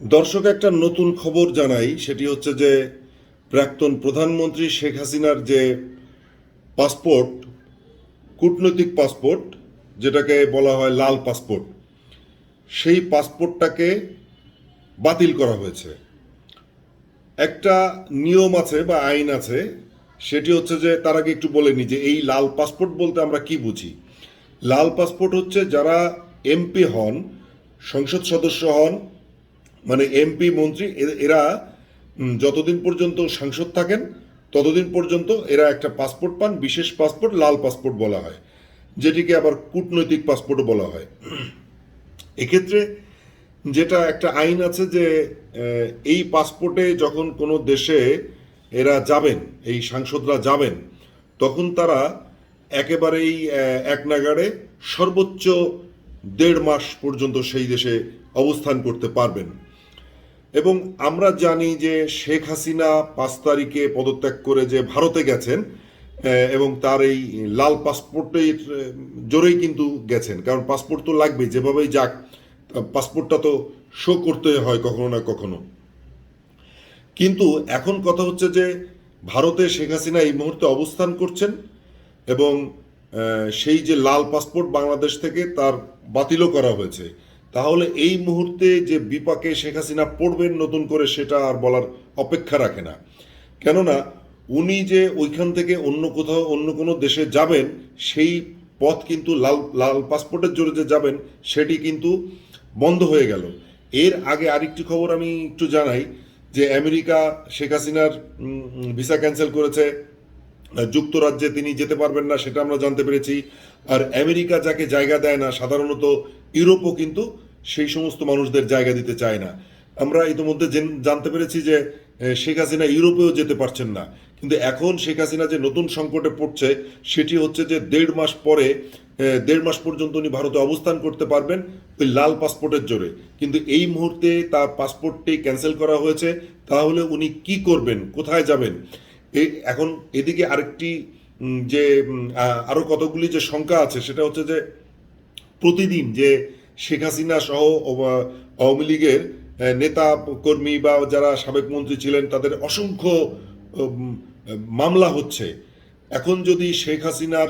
দর্শক, একটা নতুন খবর জানাই, সেটি হচ্ছে যে প্রাক্তন প্রধানমন্ত্রী শেখ হাসিনার যে পাসপোর্ট, কূটনৈতিক পাসপোর্ট, যেটাকে বলা হয় লাল পাসপোর্ট, সেই পাসপোর্টটাকে বাতিল করা হয়েছে। একটা নিয়ম আছে বা আইন আছে, সেটি হচ্ছে যে তার আগে একটু বলে নি যে এই লাল পাসপোর্ট বলতে আমরা কি বুঝি? লাল পাসপোর্ট হচ্ছে যারা এমপি হন, সংসদ সদস্য হন মানে এমপি মন্ত্রী, এরা যতদিন পর্যন্ত সাংসদ থাকেন, ততদিন পর্যন্ত এরা একটা পাসপোর্ট পান, বিশেষ পাসপোর্ট লাল পাসপোর্ট বলা হয়, যেটিকে আবার কূটনৈতিক পাসপোর্টও বলা হয়। এক্ষেত্রে যেটা একটা আইন আছে যে এই পাসপোর্টে যখন কোনো দেশে এরা যাবেন, এই সাংসদরা যাবেন, তখন তারা একেবারেই এক নাগাড়ে সর্বোচ্চ দেড় মাস পর্যন্ত সেই দেশে অবস্থান করতে পারবেন। এবং আমরা জানি যে শেখ হাসিনা পাঁচ তারিখে পদত্যাগ করে যে ভারতে গেছেন এবং তার এই লাল পাসপোর্টের জোরেই কিন্তু গেছেন। কারণ পাসপোর্ট তো লাগবে যেভাবেই যাক, পাসপোর্টটা তো শো করতে হয় কখনো না কখনো। কিন্তু এখন কথা হচ্ছে যে ভারতে শেখ হাসিনা এই মুহূর্তে অবস্থান করছেন এবং সেই যে লাল পাসপোর্ট বাংলাদেশ থেকে তার বাতিলও করা হয়েছে। তাহলে এই মুহূর্তে যে বিপাকে শেখ হাসিনা পড়বেন নতুন করে সেটা আর বলার অপেক্ষা রাখে না। কেননা উনি যে ওইখান থেকে অন্য কোথাও, অন্য কোনো দেশে যাবেন, সেই পথ কিন্তু লাল লাল পাসপোর্টের জোরে যে যাবেন, সেটি কিন্তু বন্ধ হয়ে গেল। এর আগে আরেকটি খবর আমি একটু জানাই, যে আমেরিকা শেখ হাসিনার ভিসা ক্যান্সেল করেছে যুক্তরাজ্যে তিনি যেতে পারবেন না, সেটা আমরা জানতে পেরেছি। আর আমেরিকা যাকে জায়গা দেয় না, সাধারণত ইউরোপও কিন্তু সেই সমস্ত মানুষদের জায়গা দিতে চায় না। আমরা ইতিমধ্যে জেন- জানতে পেরেছি যে শেখ হাসিনা ইউরোপেও যেতে পারছেন না। কিন্তু এখন শেখ হাসিনা যে নতুন সংকটে পড়ছে, সেটি হচ্ছে যে দেড় মাস পরে দেড় মাস পর্যন্ত উনি ভারতে অবস্থান করতে পারবেন ওই লাল পাসপোর্টের জোরে। কিন্তু এই মুহূর্তে তার পাসপোর্টটি ক্যান্সেল করা হয়েছে। তাহলে উনি কি করবেন? কোথায় যাবেন? এই এখন এদিকে আরেকটি যে উম, আ- আরও কতগুলি যে শঙ্কা আছে সেটা হচ্ছে যে প্রতিদিন যে শেখ হাসিনা সহ আওয়ামী লীগের নেতা কর্মী বা যারা সাবেক মন্ত্রী ছিলেন তাদের অসংখ্য মামলা হচ্ছে। এখন যদি শেখ হাসিনার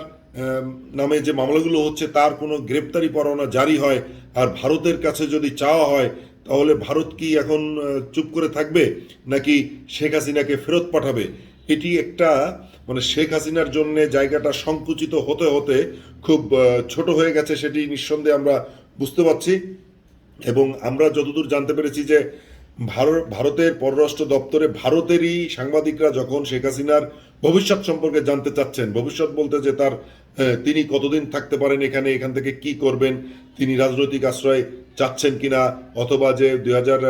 নামে যে মামলাগুলো হচ্ছে তার কোনো গ্রেপ্তারি পরোয়ানা জারি হয় আর ভারতের কাছে যদি চাওয়া হয় তাহলে ভারত কি এখন চুপ করে থাকবে নাকি শেখ হাসিনাকে ফেরত পাঠাবে? এটি একটা মানে শেখ হাসিনার জন্য জায়গাটা সংকুচিত হতে হতে খুব ছোট হয়ে গেছে সেটি নিঃসন্দেহে আমরা বুঝতে পারছি। এবং আমরা যতদূর জানতে পেরেছি যে ভারত, ভারতের পররাষ্ট্র দপ্তরে ভারতেরই সাংবাদিকরা যখন শেখ হাসিনার ভবিষ্যৎ সম্পর্কে জানতে চাচ্ছেন। ভবিষ্যৎ বলতে যে তার তিনি কতদিন থাকতে পারেন এখানে, এখান থেকে কি করবেন, তিনি রাজনৈতিক আশ্রয় চাচ্ছেন কিনা, অথবা যে দুই হাজার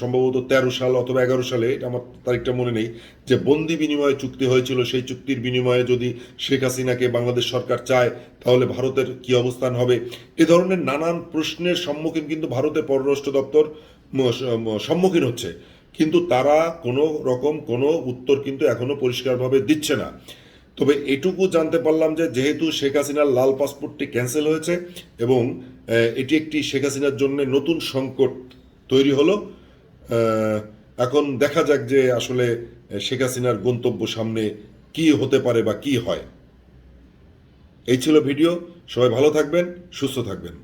সম্ভবত তেরো সাল অথবা এগারো সালে, এটা আমার তারিখটা মনে নেই, যে বন্দি বিনিময় চুক্তি হয়েছিল, সেই চুক্তির বিনিময়ে যদি শেখ হাসিনাকে বাংলাদেশ সরকার চায়, তাহলে ভারতের কি অবস্থান হবে? এ ধরনের নানান প্রশ্নের সম্মুখীন কিন্তু ভারতের পররাষ্ট্র দপ্তর সম্মুখীন হচ্ছে। কিন্তু তারা কোনো রকম কোনো উত্তর কিন্তু এখনও পরিষ্কারভাবে দিচ্ছে না। তবে এটুকু জানতে পারলাম যে যেহেতু শেখ হাসিনার লাল পাসপোর্টটি ক্যান্সেল হয়েছে এবং এটি একটি শেখ হাসিনার জন্য নতুন সংকট তৈরি হলো এখন দেখা যাক যে আসলে শেখ হাসিনার গন্তব্য সামনে কি হতে পারে বা কি হয়। এই ছিল ভিডিও। সবাই ভালো থাকবেন, সুস্থ থাকবেন।